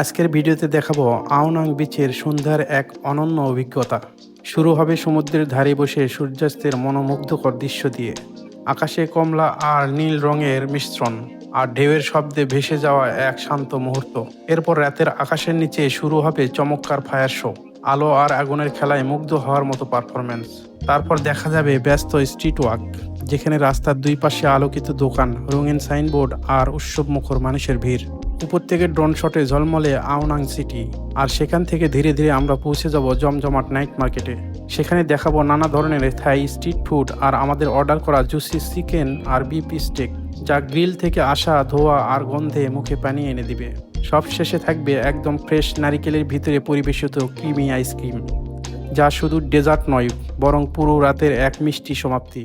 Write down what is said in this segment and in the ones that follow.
আজকের ভিডিওতে দেখাবো আওনাং বিচের সন্ধ্যার এক অনন্য অভিজ্ঞতা। শুরু হবে সমুদ্রের ধারে বসে সূর্যাস্তের মনোমুগ্ধকর দৃশ্য দিয়ে। আকাশে কমলা আর নীল রঙের মিশ্রণ আর ঢেউয়ের শব্দে ভেসে যাওয়া এক শান্ত মুহূর্ত। এরপর রাতের আকাশের নিচে শুরু হবে চমৎকার ফায়ার শো। আলো আর আগুনের খেলায় মুগ্ধ হওয়ার মতো পারফরমেন্স তারপর দেখা যাবে ব্যস্ত স্ট্রিট ওয়াক, যেখানে রাস্তার দুই পাশে আলোকিত দোকান, রঙিন সাইনবোর্ড আর উৎসব মুখর মানুষের ভিড়। উপর থেকে ড্রোন শটে ঝলমলে আওনাং সিটি, আর সেখান থেকে ধীরে ধীরে আমরা পৌঁছে যাব জমজমাট নাইট মার্কেটে। সেখানে দেখাবো নানা ধরনের থাই স্ট্রিট ফুড আর আমাদের অর্ডার করা জুসি, চিকেন আর বিপ স্টেক, যা গ্রিল থেকে আসা ধোয়া আর গন্ধে মুখে পানি এনে দিবে। সব শেষে থাকবে একদম ফ্রেশ নারিকেলের ভিতরে পরিবেশিত ক্রিমি আইসক্রিম, যা শুধু ডেজার্ট নয়, বরং পুরো রাতের এক মিষ্টি সমাপ্তি।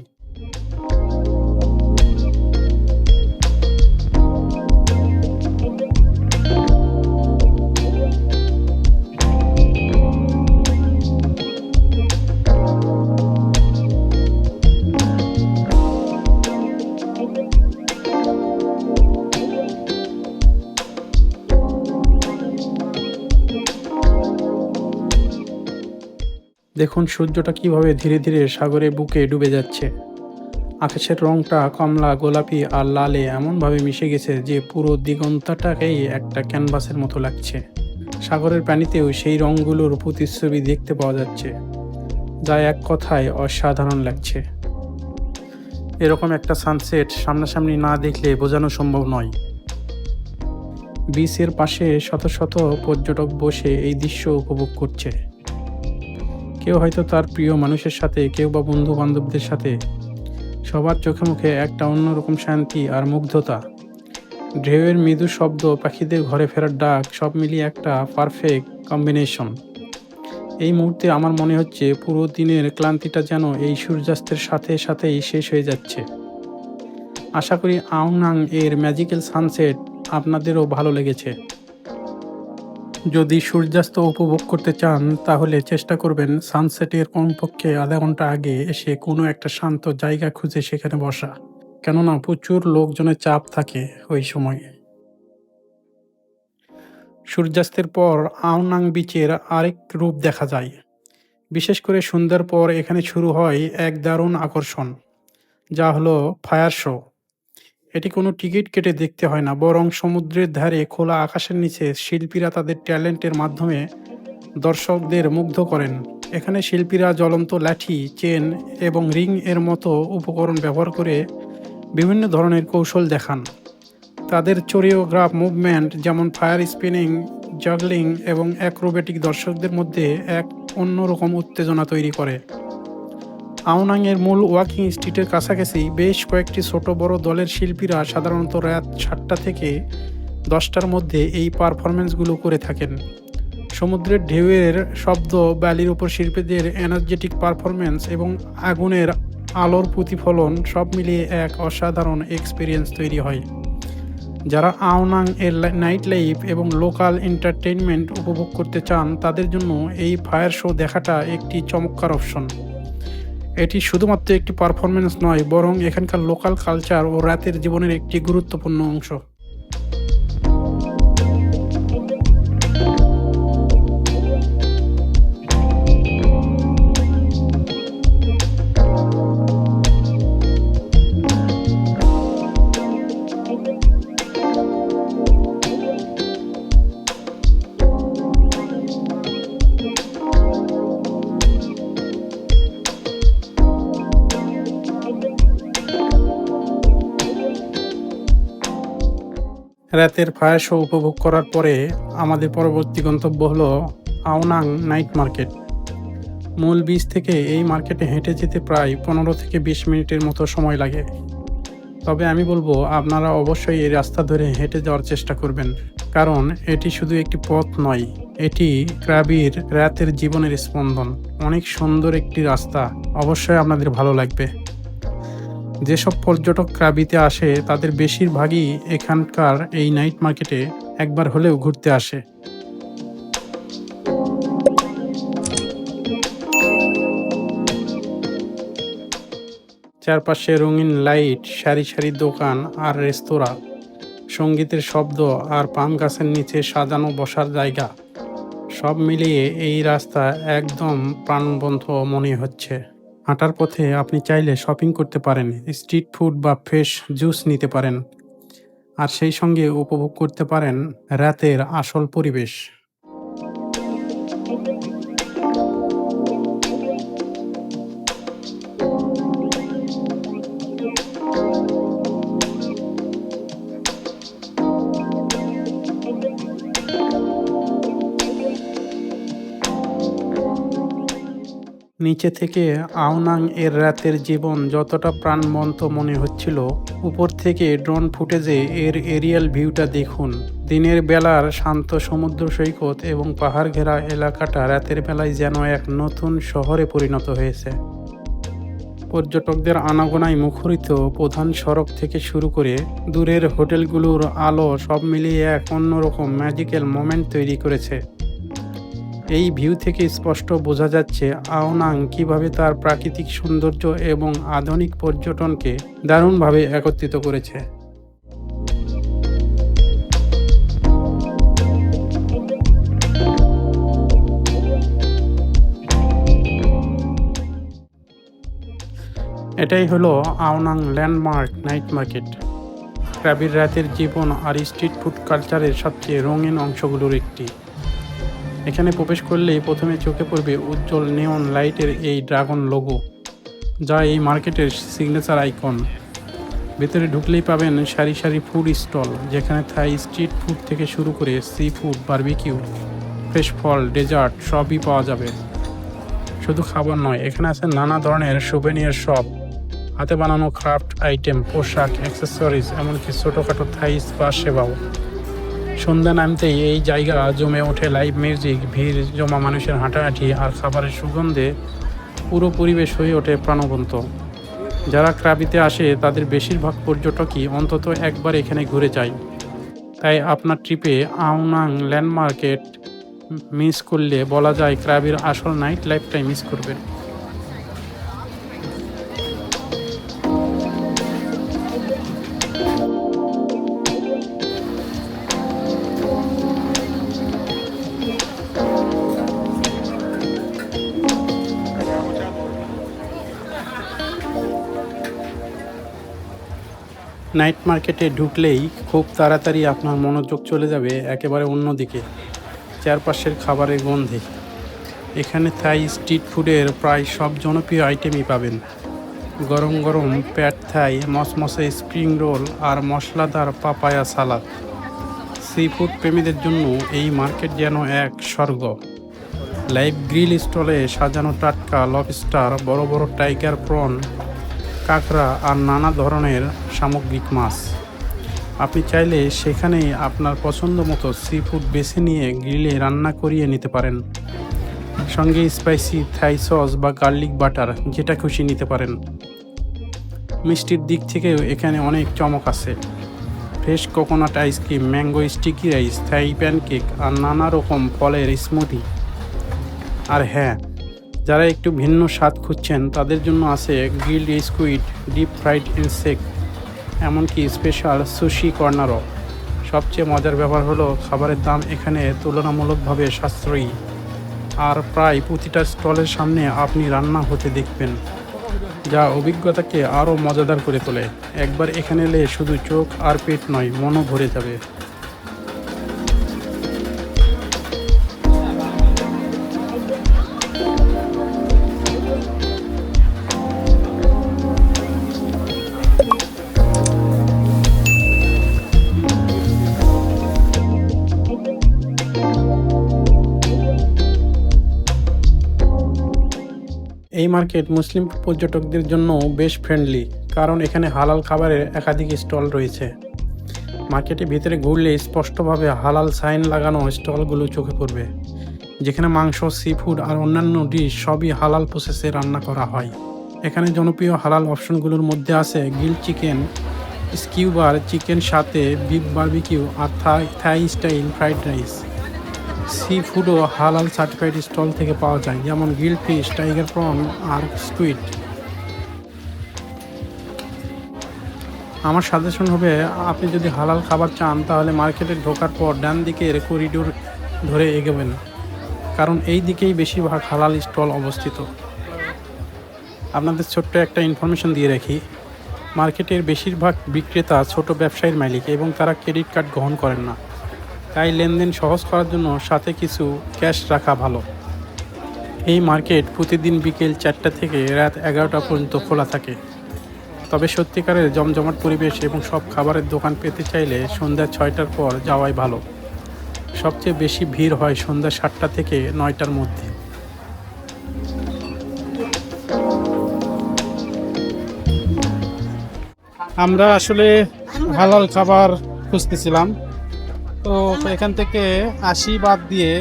দেখুন সূর্যটা কীভাবে ধীরে ধীরে সাগরে বুকে ডুবে যাচ্ছে। আকাশের রংটা কমলা, গোলাপি আর লালে এমনভাবে মিশে গেছে যে পুরো দিগন্তটাকেই একটা ক্যানভাসের মতো লাগছে। সাগরের পানিতেও সেই রঙগুলোর প্রতিচ্ছবি দেখতে পাওয়া যাচ্ছে, যা এক কথায় অসাধারণ লাগছে। এরকম একটা সানসেট সামনাসামনি না দেখলে বোঝানো সম্ভব নয়। বিচের পাশে শত শত পর্যটক বসে এই দৃশ্য উপভোগ করছে। কেউ হয়তো তার প্রিয় মানুষের সাথে, কেউ বা বন্ধু বান্ধবদের সাথে। সবার চোখে মুখে একটা অন্যরকম শান্তি আর মুগ্ধতা। ঢেউয়ের মৃদু শব্দ, পাখিদের ঘরে ফেরার ডাক, সব মিলিয়ে একটা পারফেক্ট কম্বিনেশন এই মুহূর্তে আমার মনে হচ্ছে পুরো দিনের ক্লান্তিটা যেন এই সূর্যাস্তের সাথে সাথেই শেষ হয়ে যাচ্ছে। আশা করি আউনাং এর ম্যাজিক্যাল সানসেট আপনাদেরও ভালো লেগেছে। যদি সূর্যাস্ত উপভোগ করতে চান, তাহলে চেষ্টা করবেন সানসেটের কমপক্ষে আধা ঘণ্টা আগে এসে কোনো একটা শান্ত জায়গা খুঁজে সেখানে বসা। কেননা প্রচুর লোকজনের চাপ থাকে ওই সময়ে। সূর্যাস্তের পর আওনাং বিচের আরেক রূপ দেখা যায়। বিশেষ করে সন্ধ্যার পর এখানে শুরু হয় এক দারুণ আকর্ষণ, যা হলো ফায়ার শো। এটি কোনো টিকিট কেটে দেখতে হয় না, বরং সমুদ্রের ধারে খোলা আকাশের নিচে শিল্পীরা তাদের ট্যালেন্টের মাধ্যমে দর্শকদের মুগ্ধ করেন। এখানে শিল্পীরা জ্বলন্ত লাঠি, চেন এবং রিং এর মতো উপকরণ ব্যবহার করে বিভিন্ন ধরনের কৌশল দেখান। তাদের চোরিওগ্রাফ মুভমেন্ট যেমন ফায়ার স্পিনিং, জগলিং এবং অ্যাক্রোবেটিক দর্শকদের মধ্যে এক অন্যরকম উত্তেজনা তৈরি করে। আওনাংয়ের মূল ওয়াকিং স্ট্রিটের কাছাকাছি বেশ কয়েকটি ছোট বড় দলের শিল্পীরা সাধারণত রাত সাতটা থেকে দশটার মধ্যে এই পারফরমেন্সগুলো করে থাকেন। সমুদ্রের ঢেউয়ের শব্দ, বালির ওপর শিল্পীদের এনার্জেটিক পারফরমেন্স এবং আগুনের আলোর প্রতিফলন সব মিলিয়ে এক অসাধারণ এক্সপিরিয়েন্স তৈরি হয়। যারা আওনাং এর নাইট লাইফ এবং লোকাল এন্টারটেইনমেন্ট উপভোগ করতে চান, তাদের জন্য এই ফায়ার শো দেখাটা একটি চমৎকার অপশন। এটি শুধুমাত্র একটি পারফরমেন্স নয়, বরং এখানকার লোকাল কালচার ও রাতের জীবনের একটি গুরুত্বপূর্ণ অংশ। রাতের ফায়ার শো উপভোগ করার পরে আমাদের পরবর্তী গন্তব্য হলো আওনাং নাইট মার্কেট। মূল বীজ থেকে এই মার্কেটে হেঁটে যেতে প্রায় পনেরো থেকে বিশ মিনিটের মতো সময় লাগে। তবে আমি বলব, আপনারা অবশ্যই এই রাস্তা ধরে হেঁটে যাওয়ার চেষ্টা করবেন। কারণ এটি শুধু একটি পথ নয়, এটি ক্রাবির রাতের জীবনের স্পন্দন। অনেক সুন্দর একটি রাস্তা। অবশ্যই আপনাদের ভালো লাগবে। যেসব পর্যটক ক্রাবিতে আসে, তাদের বেশিরভাগই এখানকার এই নাইট মার্কেটে একবার হলেও ঘুরতে আসে। চারপাশে রঙিন লাইট, সারি সারি দোকান আর রেস্তোরাঁ, সঙ্গীতের শব্দ আর পাম গাছের নিচে সাজানো বসার জায়গা, সব মিলিয়ে এই রাস্তা একদম প্রাণবন্ত মনে হচ্ছে। হাঁটার পথে আপনি চাইলে শপিং করতে পারেন স্ট্রিট ফুড বা ফ্রেশ জুস নিতে পারেন। আর সেই সঙ্গে উপভোগ করতে পারেন রাতের আসল পরিবেশ। নিচে থেকে আওনাং এর রাতের জীবন যতটা প্রাণবন্ত মনে হচ্ছিল, উপর থেকে ড্রোন ফুটেজে এর এরিয়াল ভিউটা দেখুন। দিনের বেলার শান্ত সমুদ্র সৈকত এবং পাহাড় ঘেরা এলাকাটা রাতের বেলায় যেন এক নতুন শহরে পরিণত হয়েছে। পর্যটকদের আনাগোনায় মুখরিত প্রধান সড়ক থেকে শুরু করে দূরের হোটেলগুলোর আলো সব মিলিয়ে এক অন্যরকম ম্যাজিক্যাল মোমেন্ট তৈরি করেছে। এই ভিউ থেকে স্পষ্ট বোঝা যাচ্ছে আওনাং কীভাবে তার প্রাকৃতিক সৌন্দর্য এবং আধুনিক পর্যটনকে দারুণভাবে একত্রিত করেছে। এটাই হলো Ao Nang landmark night market. ক্রাবির রাতের জীবন আর স্ট্রিট ফুড কালচারের সবচেয়ে রঙিন অংশগুলোর একটি। এখানে প্রবেশ করলেই প্রথমে চোখে পড়বে উজ্জ্বল নেওন লাইটের এই ড্রাগন লোগো যা এই মার্কেটের সিগনেচার আইকন ভেতরে ঢুকলেই পাবেন সারি সারি ফুড স্টল যেখানে থাই স্ট্রিট ফুড থেকে শুরু করে সি ফুড বার্বিকিউ ফ্রেশ ফল ডেজার্ট সবই পাওয়া যাবে। শুধু খাবার নয়, এখানে আছে নানা ধরনের সুভেনিয়ার শপ হাতে বানানো ক্রাফট আইটেম পোশাক অ্যাক্সেসরিজ এমনকি ছোটোখাটো থাই স্পা সেবাও। সন্ধ্যা নামতেই এই জায়গা জমে ওঠে লাইভ মিউজিক ভিড় জমা মানুষের হাঁটাহাঁটি আর খাবারের সুগন্ধে পুরো পরিবেশ হয়ে ওঠে প্রাণবন্ত। যারা ক্রাবিতে আসে, তাদের বেশিরভাগ পর্যটকই অন্তত একবার এখানে ঘুরে যায়। তাই আপনার ট্রিপে আউনাং ল্যান্ডমার্কেট মিস করলে বলা যায় ক্রাবির আসল নাইট লাইফটাই মিস করবেন। নাইট মার্কেটে ঢুকলেই খুব তাড়াতাড়ি আপনার মনোযোগ চলে যাবে একেবারে অন্যদিকে চারপাশের খাবারের গন্ধে। এখানে থাই স্ট্রিট ফুডের প্রায় সব জনপ্রিয় আইটেমই পাবেন। গরম গরম প্যাট থাই মসমসে স্প্রিং রোল আর মশলাদার পাপায়া সালাদ। সি ফুড প্রেমীদের জন্য এই মার্কেট যেন এক স্বর্গ। লাইভ গ্রিল স্টলে সাজানো টাটকা লবস্টার, বড় বড় টাইগার প্রন, কাঁকড়া আর নানা ধরনের সামগ্রিক মাছ। আপনি চাইলে সেখানেই আপনার পছন্দ মতো সি ফুড বেছে নিয়ে গ্রিলে রান্না করিয়ে নিতে পারেন। সঙ্গে স্পাইসি থাই সস বা গার্লিক বাটার যেটা খুশি নিতে পারেন। মিষ্টির দিক থেকেও এখানে অনেক চমক আছে। Fresh coconut ice cream mango sticky rice Thai pancake আর নানা রকম ফলের স্মুদি আর হ্যাঁ যারা একটু ভিন্ন স্বাদ খুঁজছেন তাদের জন্য আছে grilled squid deep fried insect এমনকি স্পেশাল সুশি কর্নারও। সবচেয়ে মজার ব্যাপার হলো, খাবারের দাম এখানে তুলনামূলকভাবে সাশ্রয়ী। আর প্রায় প্রতিটা স্টলের সামনে আপনি রান্না হতে দেখবেন, যা অভিজ্ঞতাকে আরও মজাদার করে তোলে। একবার এখানে এলে শুধু চোখ আর পেট নয়, মনও ভরে যাবে। এই মার্কেট মুসলিম পর্যটকদের জন্য বেশ ফ্রেন্ডলি কারণ এখানে হালাল খাবারের একাধিক স্টল রয়েছে। মার্কেটের ভিতরে ঘুরলে স্পষ্টভাবে হালাল সাইন লাগানো স্টলগুলো চোখে পড়বে, যেখানে মাংস সি ফুড আর অন্যান্য ডিশ সবই হালাল প্রসেসে রান্না করা হয়। এখানে জনপ্রিয় হালাল অপশনগুলোর মধ্যে আছে গিল চিকেন স্কিউবার চিকেন সাথে বিফ বার্বিকিউ আর Thai Thai style fried rice sea ফুডও হালাল সার্টিফাইড স্টল থেকে পাওয়া যায়। যেমন গিল ফিশ, টাইগার প্রন আর স্কুইড। আমার সাজেশন হবে, আপনি যদি হালাল খাবার চান, তাহলে মার্কেটে ঢোকার পর ডান দিকের করিডোর ধরে এগোবেন। কারণ এই দিকেই বেশিরভাগ হালাল স্টল অবস্থিত। আপনাদের ছোট্ট একটা ইনফরমেশন দিয়ে রাখি। মার্কেটের বেশিরভাগ বিক্রেতা ছোট ব্যবসায়ীর মালিক এবং তারা ক্রেডিট কার্ড গ্রহণ করেন না। তাই লেনদেন সহজ করার জন্য সাথে কিছু ক্যাশ রাখা ভালো। এই মার্কেট প্রতিদিন বিকেল চারটা থেকে রাত এগারোটা পর্যন্ত খোলা থাকে। তবে সত্যিকারের জমজমাট পরিবেশ এবং সব খাবারের দোকান পেতে চাইলে সন্ধ্যা ছয়টার পর যাওয়াই ভালো। সবচেয়ে বেশি ভিড় হয় সন্ধ্যা সাতটা থেকে নয়টার মধ্যে। আমরা আসলে হালাল খাবার খুঁজতেছিলাম। তো এখান থেকে আশি বাদ দিয়ে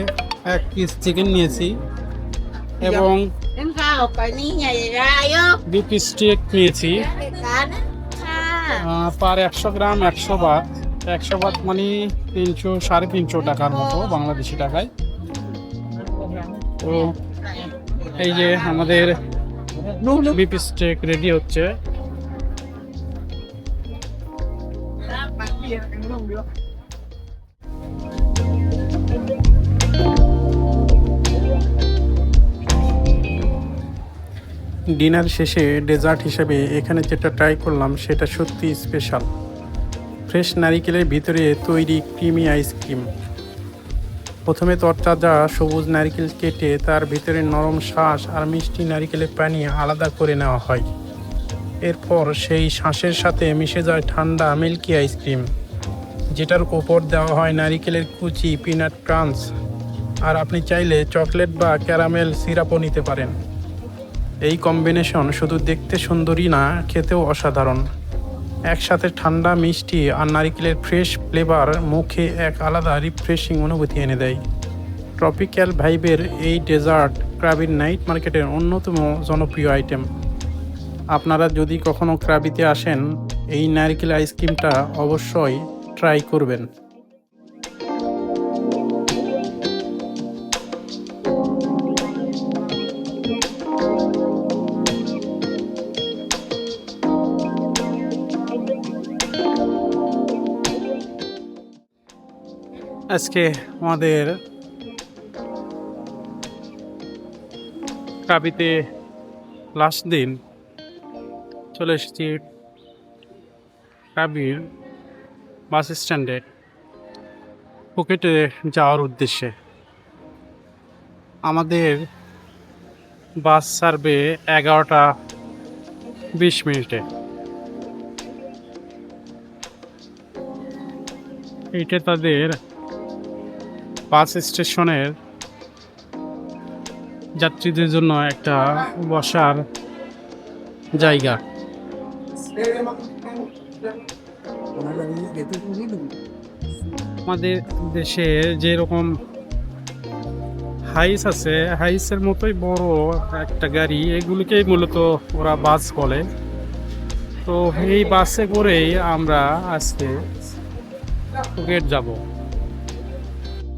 এক পিস চিকেন নিয়েছি। এবং দুই পিস স্টেক নিয়েছি। পার একশো গ্রাম একশো বাত একশো বাত মানে তিনশো সাড়ে তিনশো টাকার মতো বাংলাদেশি টাকায়। তো এই যে আমাদের বিপি স্টেক রেডি হচ্ছে। ডিনার শেষে ডেজার্ট হিসেবে এখানে যেটা ট্রাই করলাম, সেটা সত্যি স্পেশাল ফ্রেশ নারিকেলের ভিতরে তৈরি ক্রিমি আইসক্রিম প্রথমে তরতাজা সবুজ নারকেল কেটে তার ভিতরে নরম শ্বাস আর মিষ্টি নারিকেলের পানি আলাদা করে নেওয়া হয়। এরপর সেই শ্বাসের সাথে মিশে যায় ঠান্ডা মিল্কি আইসক্রিম যেটার ওপর দেওয়া হয় নারিকেলের কুচি পিনাট ক্রাঞ্চ আর আপনি চাইলে চকলেট বা ক্যারামেল সিরাপও নিতে পারেন। এই কম্বিনেশন শুধু দেখতে সুন্দরই না, খেতেও অসাধারণ। একসাথে ঠান্ডা, মিষ্টি আর নারিকেলের ফ্রেশ ফ্লেভার মুখে এক আলাদা রিফ্রেশিং অনুভূতি এনে দেয়। ট্রপিক্যাল ভাইবের এই ডেজার্ট ক্রাবির নাইট মার্কেটের অন্যতম জনপ্রিয় আইটেম আপনারা যদি কখনও ক্রাবিতে আসেন, এই নারিকেল আইসক্রিমটা অবশ্যই ট্রাই করবেন। আজকে আমাদের কাবিতে লাস্ট দিন চলে এসেছি কাবির বাস স্ট্যান্ডে ফুকেটে যাওয়ার উদ্দেশ্যে। আমাদের বাস ছাড়বে এগারোটা বিশ মিনিটে। এইটা তাদের বাস স্টেশনের যাত্রীদের জন্য একটা বসার জায়গা। আমাদের দেশে যেরকম হাইস আছে, হাইসের মতোই বড় একটা গাড়ি। এগুলিকেই মূলত ওরা বাস বলে। তো এই বাসে করেই আমরা আজকে ফুকেট যাব।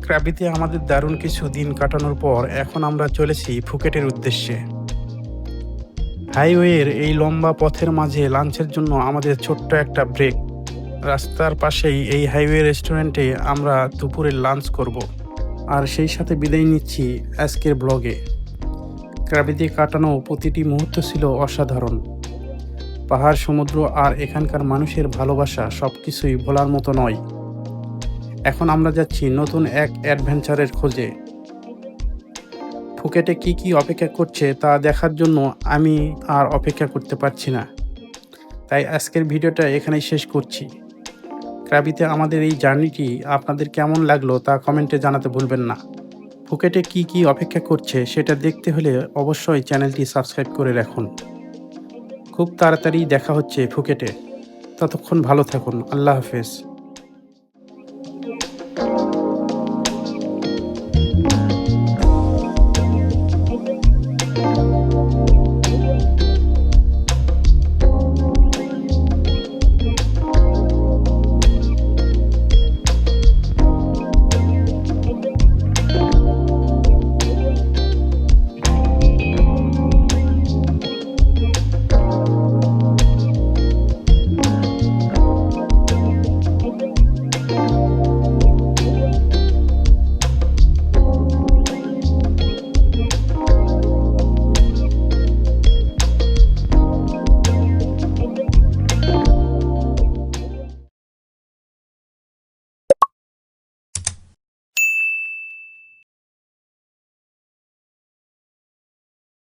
ক্রাবিতে আমাদের দারুণ কিছু দিন কাটানোর পর এখন আমরা চলেছি ফুকেটের উদ্দেশ্যে। হাইওয়ের এই লম্বা পথের মাঝে লাঞ্চের জন্য আমাদের ছোট্ট একটা ব্রেক। রাস্তার পাশেই এই হাইওয়ে রেস্টুরেন্টে আমরা দুপুরের লাঞ্চ করব। আর সেই সাথে বিদায় নিচ্ছি আজকের ব্লগে। ক্রাবিতে কাটানো প্রতিটি মুহূর্ত ছিল অসাধারণ। পাহাড়, সমুদ্র আর এখানকার মানুষের ভালোবাসা সব কিছুই ভোলার মতো নয়। এখন আমরা যাচ্ছি নতুন এক অ্যাডভেঞ্চারের খোঁজে। ফুকেটে কি কি অপেক্ষা করছে তা দেখার জন্য আমি আর অপেক্ষা করতে পারছি না। তাই আজকের ভিডিওটা এখানেই শেষ করছি। ক্রাবিতে আমাদের এই জার্নিটি আপনাদের কেমন লাগল তা কমেন্টে জানাতে ভুলবেন না। ফুকেটে কি কি অপেক্ষা করছে সেটা দেখতে হলে অবশ্যই চ্যানেলটি সাবস্ক্রাইব করে রাখুন। খুব তাড়াতাড়ি দেখা হচ্ছে ফুকেটে। ততক্ষণ ভালো থাকুন। আল্লাহ হাফেজ।